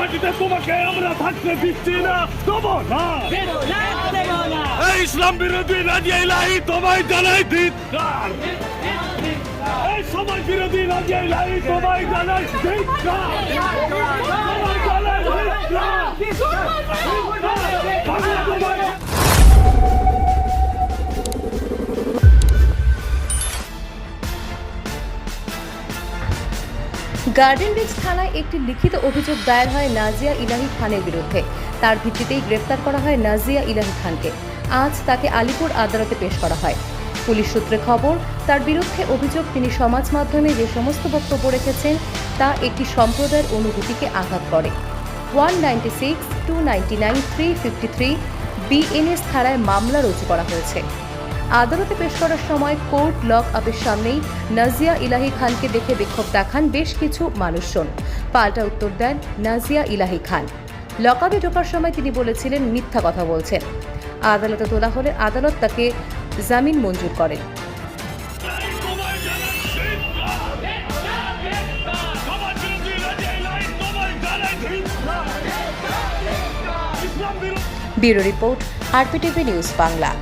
মাটিতে তোমাকে দিচ্ছি না দেবো না এই ইসলাম বিরোধী রাজিয়া ইলাহি তোমায় জানাই ধিক্কার এই সমাজ বিরোধী রাজিয়া ইলাহি তোমায় জানাই গার্ডেন রিচ থানায় একটি লিখিত অভিযোগ দায়ের হয় নাজিয়া ইলাহি খানের বিরুদ্ধে। তার ভিত্তিতেই গ্রেফতার করা হয় নাজিয়া ইলাহি খানকে। আজ তাকে আলিপুর আদালতে পেশ করা হয়। পুলিশ সূত্রে খবর, তার বিরুদ্ধে অভিযোগ তিনি সমাজ মাধ্যমে যে সমস্ত বক্তব্য রেখেছেন, তা একটি সম্প্রদায়ের অনুভূতিকে আঘাত করে। One ninety six, two ninety nine, three fifty three, BNS ধারায় মামলা রুজু করা হয়েছে। আদালতে পেশ করার সময় কোর্ট লক আপের সামনেই নাজিয়া ইলাহি খানকে দেখে বিক্ষোভ দেখান বেশ কিছু মানুষজন। পাল্টা উত্তর দেন নাজিয়া ইলাহি খান। লকআপে ঢোকার সময় তিনি বলেছিলেন, মিথ্যা কথা বলছেন। আদালতে তোলা হলে আদালত তাকে জামিন মঞ্জুর করেন। Bureau report, RPTV news Bangla.